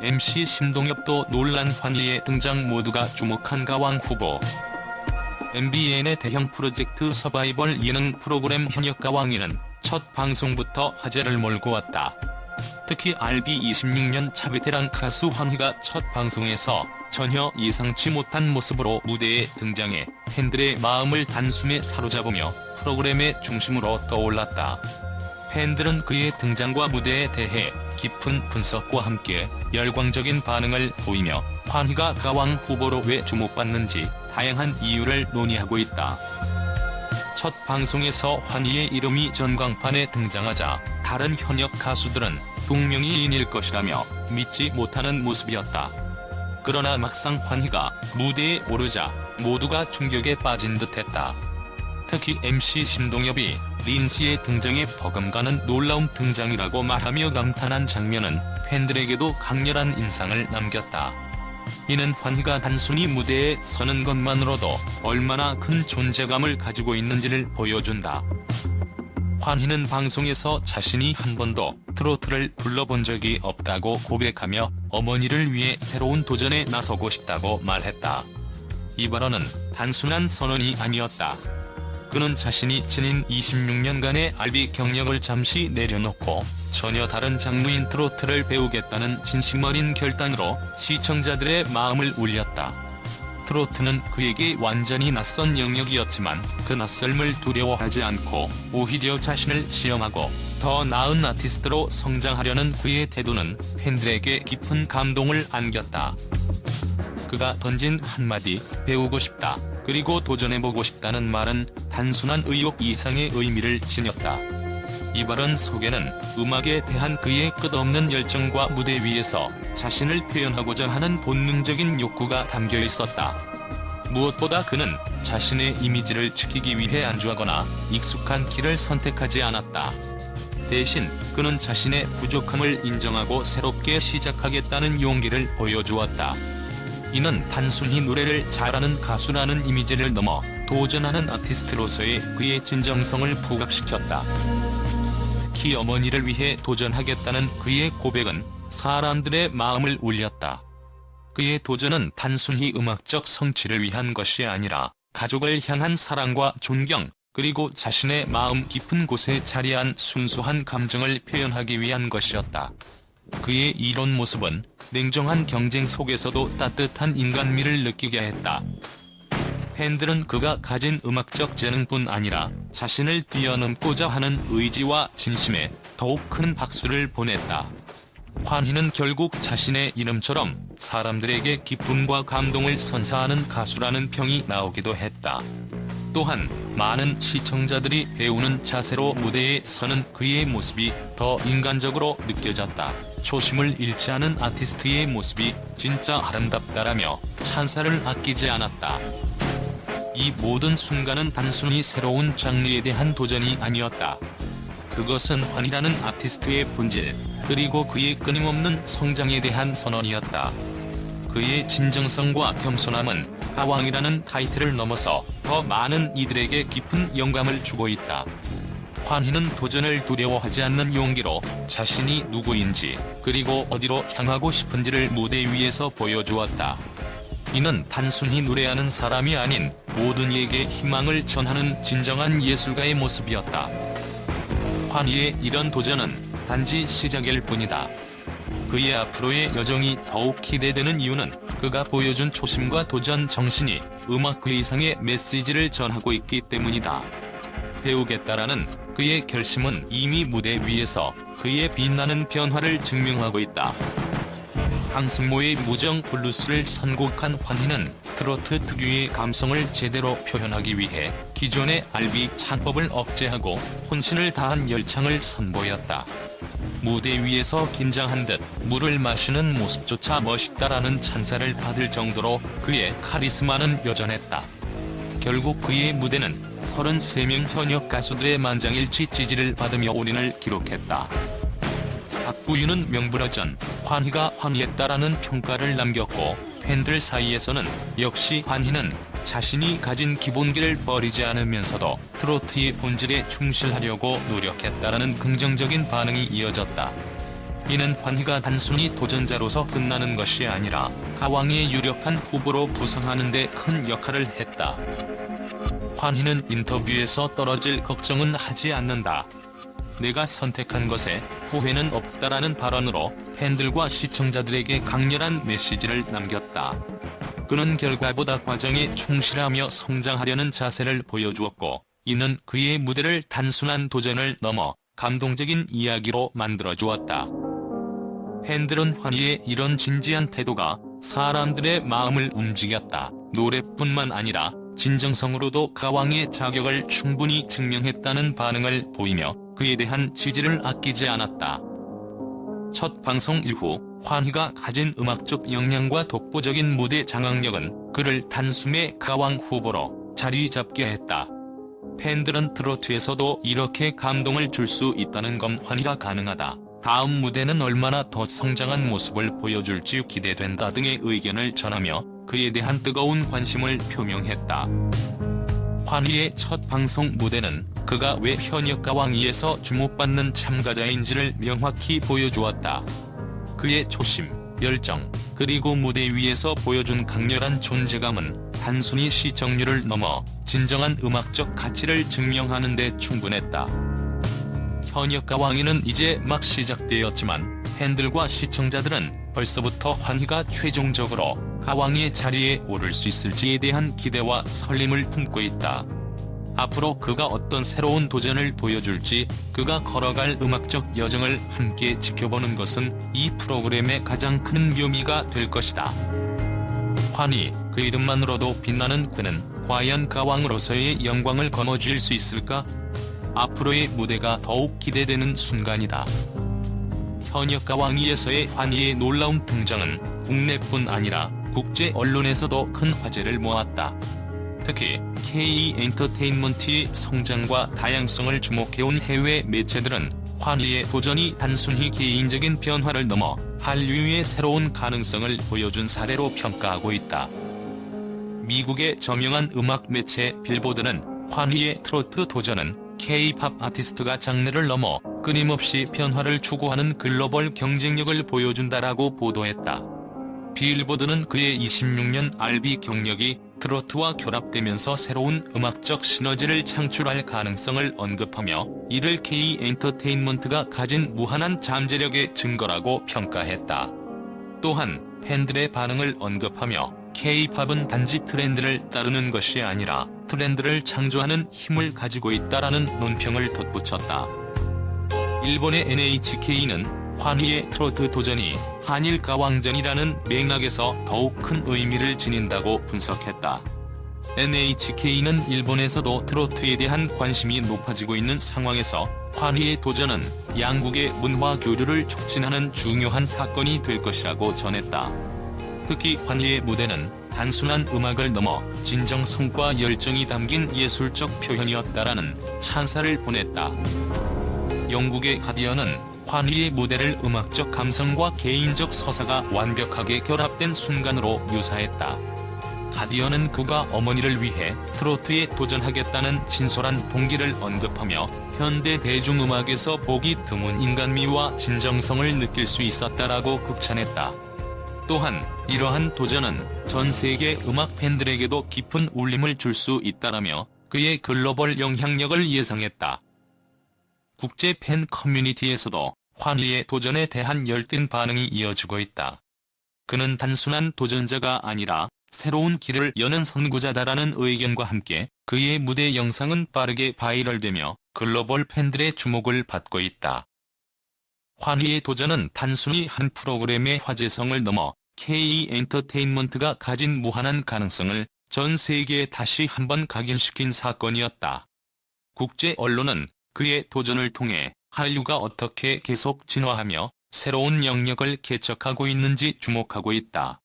MC 심동엽도 논란 환희의 등장 모두가 주목한 가왕 후보. MBN의 대형 프로젝트 서바이벌 예능 프로그램 현역 가왕이는 첫 방송부터 화제를 몰고 왔다. 특히 RB26년 차 베테랑 가수 환희가 첫 방송에서 전혀 예상치 못한 모습으로 무대에 등장해 팬들의 마음을 단숨에 사로잡으며 프로그램의 중심으로 떠올랐다. 팬들은 그의 등장과 무대에 대해 깊은 분석과 함께 열광적인 반응을 보이며 환희가 가왕 후보로 왜 주목받는지 다양한 이유를 논의하고 있다. 첫 방송에서 환희의 이름이 전광판에 등장하자 다른 현역 가수들은 동명이인일 것이라며 믿지 못하는 모습이었다. 그러나 막상 환희가 무대에 오르자 모두가 충격에 빠진 듯했다. 특히 MC 신동엽이 린 씨의 등장에 버금가는 놀라운 등장이라고 말하며 감탄한 장면은 팬들에게도 강렬한 인상을 남겼다. 이는 환희가 단순히 무대에 서는 것만으로도 얼마나 큰 존재감을 가지고 있는지를 보여준다. 환희는 방송에서 자신이 한 번도 트로트를 불러본 적이 없다고 고백하며 어머니를 위해 새로운 도전에 나서고 싶다고 말했다. 이 발언은 단순한 선언이 아니었다. 그는 자신이 지닌 26년간의 알비 경력을 잠시 내려놓고 전혀 다른 장르인 트로트를 배우겠다는 진심 어린 결단으로 시청자들의 마음을 울렸다. 트로트는 그에게 완전히 낯선 영역이었지만 그 낯설음을 두려워하지 않고 오히려 자신을 시험하고 더 나은 아티스트로 성장하려는 그의 태도는 팬들에게 깊은 감동을 안겼다. 그가 던진 한마디 배우고 싶다. 그리고 도전해보고 싶다는 말은 단순한 의욕 이상의 의미를 지녔다. 이 발언 속에는 음악에 대한 그의 끝없는 열정과 무대 위에서 자신을 표현하고자 하는 본능적인 욕구가 담겨 있었다. 무엇보다 그는 자신의 이미지를 지키기 위해 안주하거나 익숙한 길을 선택하지 않았다. 대신 그는 자신의 부족함을 인정하고 새롭게 시작하겠다는 용기를 보여주었다. 이는 단순히 노래를 잘하는 가수라는 이미지를 넘어 도전하는 아티스트로서의 그의 진정성을 부각시켰다. 특히 어머니를 위해 도전하겠다는 그의 고백은 사람들의 마음을 울렸다. 그의 도전은 단순히 음악적 성취를 위한 것이 아니라 가족을 향한 사랑과 존경, 그리고 자신의 마음 깊은 곳에 자리한 순수한 감정을 표현하기 위한 것이었다. 그의 이런 모습은 냉정한 경쟁 속에서도 따뜻한 인간미를 느끼게 했다. 팬들은 그가 가진 음악적 재능뿐 아니라 자신을 뛰어넘고자 하는 의지와 진심에 더욱 큰 박수를 보냈다. 환희는 결국 자신의 이름처럼 사람들에게 기쁨과 감동을 선사하는 가수라는 평이 나오기도 했다. 또한 많은 시청자들이 배우는 자세로 무대에 서는 그의 모습이 더 인간적으로 느껴졌다. 초심을 잃지 않은 아티스트의 모습이 진짜 아름답다라며 찬사를 아끼지 않았다. 이 모든 순간은 단순히 새로운 장르에 대한 도전이 아니었다. 그것은 환이라는 아티스트의 본질, 그리고 그의 끊임없는 성장에 대한 선언이었다. 그의 진정성과 겸손함은 가왕이라는 타이틀을 넘어서 더 많은 이들에게 깊은 영감을 주고 있다. 환희는 도전을 두려워하지 않는 용기로 자신이 누구인지 그리고 어디로 향하고 싶은지를 무대 위에서 보여주었다. 이는 단순히 노래하는 사람이 아닌 모든 이에게 희망을 전하는 진정한 예술가의 모습이었다. 환희의 이런 도전은 단지 시작일 뿐이다. 그의 앞으로의 여정이 더욱 기대되는 이유는 그가 보여준 초심과 도전 정신이 음악 그 이상의 메시지를 전하고 있기 때문이다. 배우겠다라는 그의 결심은 이미 무대 위에서 그의 빛나는 변화를 증명하고 있다. 황승모의 무정 블루스를 선곡한 환희는 트로트 특유의 감성을 제대로 표현하기 위해 기존의 알비 창법을 억제하고 혼신을 다한 열창을 선보였다. 무대 위에서 긴장한 듯 물을 마시는 모습조차 멋있다라는 찬사를 받을 정도로 그의 카리스마는 여전했다. 결국 그의 무대는 33명 현역 가수들의 만장일치 지지를 받으며 올인을 기록했다. 박구윤은 명불허전, 환희가 환희했다라는 평가를 남겼고 팬들 사이에서는 역시 환희는 자신이 가진 기본기를 버리지 않으면서도 트로트의 본질에 충실하려고 노력했다라는 긍정적인 반응이 이어졌다. 이는 환희가 단순히 도전자로서 끝나는 것이 아니라 가왕의 유력한 후보로 부상하는 데 큰 역할을 했다. 환희는 인터뷰에서 떨어질 걱정은 하지 않는다. 내가 선택한 것에 후회는 없다라는 발언으로 팬들과 시청자들에게 강렬한 메시지를 남겼다. 그는 결과보다 과정에 충실하며 성장하려는 자세를 보여주었고, 이는 그의 무대를 단순한 도전을 넘어 감동적인 이야기로 만들어주었다. 팬들은 환희의 이런 진지한 태도가 사람들의 마음을 움직였다. 노래뿐만 아니라 진정성으로도 가왕의 자격을 충분히 증명했다는 반응을 보이며 그에 대한 지지를 아끼지 않았다. 첫 방송 이후 환희가 가진 음악적 역량과 독보적인 무대 장악력은 그를 단숨에 가왕 후보로 자리 잡게 했다. 팬들은 트로트에서도 이렇게 감동을 줄 수 있다는 건 환희가 가능하다. 다음 무대는 얼마나 더 성장한 모습을 보여줄지 기대된다 등의 의견을 전하며 그에 대한 뜨거운 관심을 표명했다. 환희의 첫 방송 무대는 그가 왜 현역 가왕이에서 주목받는 참가자인지를 명확히 보여주었다. 그의 초심, 열정, 그리고 무대 위에서 보여준 강렬한 존재감은 단순히 시청률을 넘어 진정한 음악적 가치를 증명하는 데 충분했다. 현역 가왕이는 이제 막 시작되었지만 팬들과 시청자들은 벌써부터 환희가 최종적으로 가왕의 자리에 오를 수 있을지에 대한 기대와 설렘을 품고 있다. 앞으로 그가 어떤 새로운 도전을 보여줄지 그가 걸어갈 음악적 여정을 함께 지켜보는 것은 이 프로그램의 가장 큰 묘미가 될 것이다. 환희, 그 이름만으로도 빛나는 그는 과연 가왕으로서의 영광을 거머쥘 수 있을까? 앞으로의 무대가 더욱 기대되는 순간이다. 현역 가 왕이에서의 환희의 놀라운 등장은 국내뿐 아니라 국제 언론에서도 큰 화제를 모았다. 특히 K 엔터테인먼트의 성장과 다양성을 주목해온 해외 매체들은 환희의 도전이 단순히 개인적인 변화를 넘어 한류의 새로운 가능성을 보여준 사례로 평가하고 있다. 미국의 저명한 음악 매체 빌보드는 환희의 트로트 도전은 K-팝 아티스트가 장르를 넘어 끊임없이 변화를 추구하는 글로벌 경쟁력을 보여준다라고 보도했다. 빌보드는 그의 26년 RB 경력이 트로트와 결합되면서 새로운 음악적 시너지를 창출할 가능성을 언급하며 이를 K 엔터테인먼트가 가진 무한한 잠재력의 증거라고 평가했다. 또한 팬들의 반응을 언급하며 K-팝은 단지 트렌드를 따르는 것이 아니라 트렌드를 창조하는 힘을 가지고 있다라는 논평을 덧붙였다. 일본의 NHK는 환희의 트로트 도전이 한일 가왕전이라는 맥락에서 더욱 큰 의미를 지닌다고 분석했다. NHK는 일본에서도 트로트에 대한 관심이 높아지고 있는 상황에서 환희의 도전은 양국의 문화 교류를 촉진하는 중요한 사건이 될 것이라고 전했다. 특히 환희의 무대는 단순한 음악을 넘어 진정성과 열정이 담긴 예술적 표현이었다라는 찬사를 보냈다. 영국의 가디언은 환희의 무대를 음악적 감성과 개인적 서사가 완벽하게 결합된 순간으로 묘사했다. 가디언은 그가 어머니를 위해 트로트에 도전하겠다는 진솔한 동기를 언급하며 현대 대중음악에서 보기 드문 인간미와 진정성을 느낄 수 있었다라고 극찬했다. 또한 이러한 도전은 전 세계 음악 팬들에게도 깊은 울림을 줄 수 있다라며 그의 글로벌 영향력을 예상했다. 국제 팬 커뮤니티에서도 환희의 도전에 대한 열띤 반응이 이어지고 있다. 그는 단순한 도전자가 아니라 새로운 길을 여는 선구자다라는 의견과 함께 그의 무대 영상은 빠르게 바이럴되며 글로벌 팬들의 주목을 받고 있다. 환희의 도전은 단순히 한 프로그램의 화제성을 넘어 K 엔터테인먼트가 가진 무한한 가능성을 전 세계에 다시 한번 각인시킨 사건이었다. 국제 언론은 그의 도전을 통해 한류가 어떻게 계속 진화하며 새로운 영역을 개척하고 있는지 주목하고 있다.